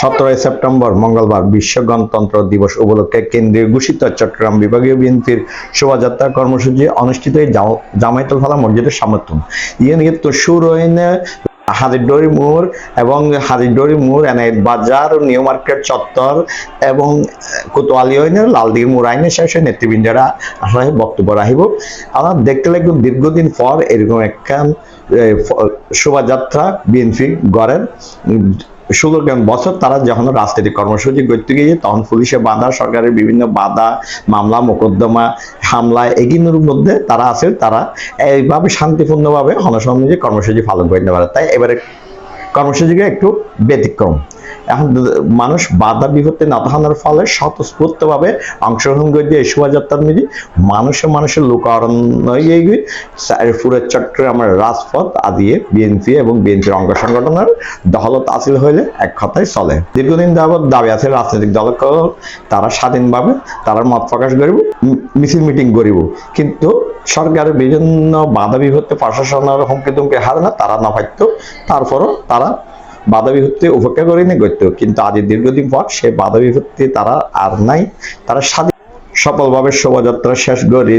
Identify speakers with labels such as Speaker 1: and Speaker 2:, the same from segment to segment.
Speaker 1: সতেরোই সেপ্টেম্বর মঙ্গলবার বিশ্ব গণতন্ত্র দিবস উপলক্ষে কেন্দ্রীয় ঘোষিত চট্টগ্রাম বিভাগীয় বিএনপির শোভাযাত্রা কর্মসূচি অনুষ্ঠিত জামায়াতুল ফালা মসজিদের সমর্থন। ইয়ে নিয়ে তো শুরু হইনে হাজিরডরি মোড় এবং হাজিরডরি মোড়, এনে বাজার, নিউ মার্কেট, চত্বর এবং কোতোয়ালি হইনে লালদিঘি মোড় আইনে শেষে নেতৃবৃন্দরা আসলে বক্তব্য রাখিব। আমার দেখতে লাগবে দীর্ঘদিন পর এরকম একখান শোভাযাত্রা বিএনপি গড়েন। ষোলো বছর তারা যখন রাজনৈতিক কর্মসূচি করতে গিয়ে তখন পুলিশে বাধা, সরকারের বিভিন্ন বাধা, মামলা, মোকদ্দমা, হামলা, এগুলোর মধ্যে তারা আছে, তারা এইভাবে শান্তিপূর্ণভাবে অনসংযোগী কর্মসূচি পালন করতে পারে। তাই এবারে কর্মসূচিকে একটু ব্যতিক্রম। এখন মানুষ বাধা বিপত্তি না থাকার ফলে স্বতঃস্ফূর্তভাবে অংশগ্রহণ করে দিয়ে শোভাযাত্রার মিলি মানুষে মানুষের লোকারণ্য পুরের চট্টগ্রামের রাজপথ, আদিয়ে বিএনপি এবং বিএনপির অঙ্গ সংগঠনের দহলত আসিল হইলে এক কথায় চলে। দীর্ঘদিন যাবৎ দাবি আছে, রাজনৈতিক দল তারা স্বাধীনভাবে তারা মত প্রকাশ করিব মিছিল মিটিং করিব। কিন্তু সরকারের বিভিন্ন বাধা বিপত্তি প্রশাসনের হুমকি তুমকি হারে না, তারা না পাইত তারপরও তারা বাধা বিপত্তি উপেক্ষা করে নিয়ে করতো কিন্তু আজ দীর্ঘদিন পর সে বাধা বিপত্তি তারা আর নাই। তারা স্বাধীন। সফলভাবে শোভাযাত্রা শেষ করে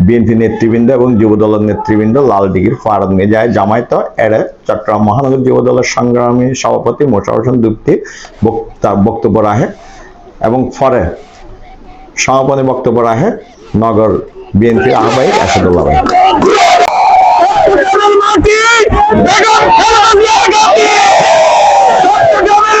Speaker 1: বিএনপি নেতৃবৃন্দ এবং যুব দলের নেতৃবৃন্দ ডিগির ফারাদ যায় জামায়াত এড়ে চট্টগ্রাম মহানগর যুব দলের সংগ্রামী সভাপতি মোশারফ হোসেন দুপ্তি তার বক্তব্য রাখে এবং পরে সমাপনী বক্তব্য রাখে নগর বিএনপির আহ্বায়ক আসাদুল্লাহ ভাই
Speaker 2: চট্টগ্রামের মাটি বেগম খালেদা জিয়ার মাটি চট্টগ্রামের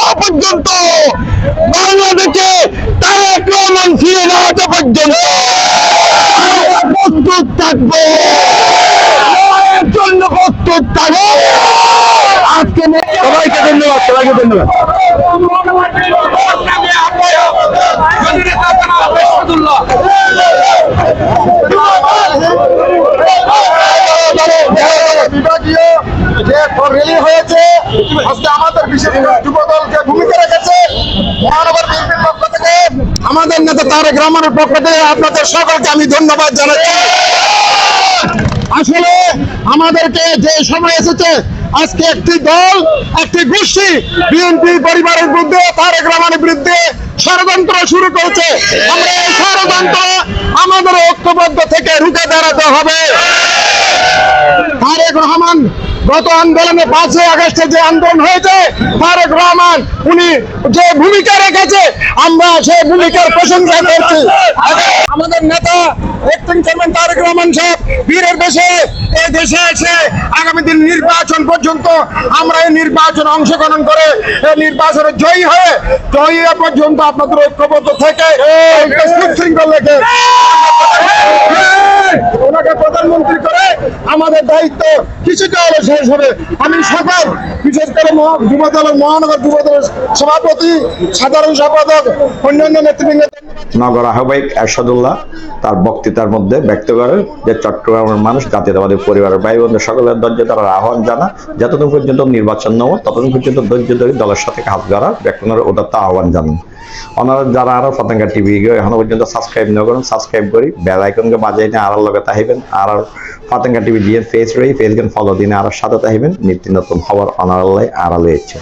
Speaker 2: পর্যন্ত বাংলাদেশে তারেক রহমান ফিরে না হতে পর্যন্ত প্রস্তুত থাকব। জন্য প্রস্তুত থাকব। আজকে সবাইকে ধন্যবাদ সবাইকে ধন্যবাদ।
Speaker 3: বিভাগীয় যে রেলি হয়েছে আজকে আমাদের বিশেষ করে যুবদল যে ভূমিকা রেখেছে মহানগর বিএনপির পক্ষ থেকে।
Speaker 2: আমাদের নেতা তারেক রহমানের পক্ষ থেকে আপনাদের সকলকে আমি ধন্যবাদ জানাচ্ছি। আসলে আমাদেরকে যে সময় এসেছে, আজকে একটি দল, একটি গোষ্ঠী বিএনপি পরিবারের বিরুদ্ধে, তারেক রহমানের বিরুদ্ধে ষড়যন্ত্র শুরু করেছে। আমরা এই ষড়যন্ত্র আমাদের ঐক্যবদ্ধ থেকে রুখে দাঁড়াতে হবে। তারেক রহমান গত আন্দোলনে পাঁচই আগস্টে যে আন্দোলন হয়েছে, তারেক রহমান উনি যে ভূমিকা রেখেছে, আমরা সেই ভূমিকার প্রশংসা করছি। আমাদের নেতা তারেক রহমান সাহেব, বীরের দেশে এই দেশে এসে আগামী দিন নির্বাচন পর্যন্ত আমরা এই নির্বাচনে অংশগ্রহণ করে এই নির্বাচনে জয়ী হয়ে, জয়ী পর্যন্ত আপনাদের ঐক্যবদ্ধ থেকে একটা সুশৃঙ্খল রেখে ওনাকে প্রধানমন্ত্রী করে আমাদের দায়িত্ব কিছুটা হলে শেষ হবে। আমি সকল বিশেষ করে যুব দলের, মহানগর যুব দলের সভাপতি, সাধারণ সম্পাদক, অন্যান্য নেতৃবৃন্দ
Speaker 1: নগর আহ্বায়ক এরশাদুল্লাহ তার বক্তৃতার মধ্যে ব্যক্ত করেন যে চট্টগ্রামের মানুষ, জাতীয়তাবাদী পরিবারের ভাই বোন সকলের ধৈর্য তারা আহ্বান জানা। যতদিন পর্যন্ত নির্বাচন নেব, ততদিন পর্যন্ত ধৈর্য ধরে দলের সাথে কাজ করার ব্যক্তির ওটাতে আহ্বান জানান। ওনারা যারা টিভি এখনও পর্যন্ত সাবস্ক্রাইব না সাবস্ক্রাইব করি বেল আইকনকে বাজাই নিয়ে লগে তাহিবেন। আর টিভি দিয়ে ফেস ফলো দিনে আর সাথে তাহিবেন। নিত্য নতুন খবর অনারাল্লাই আড়ালে ইচ্ছে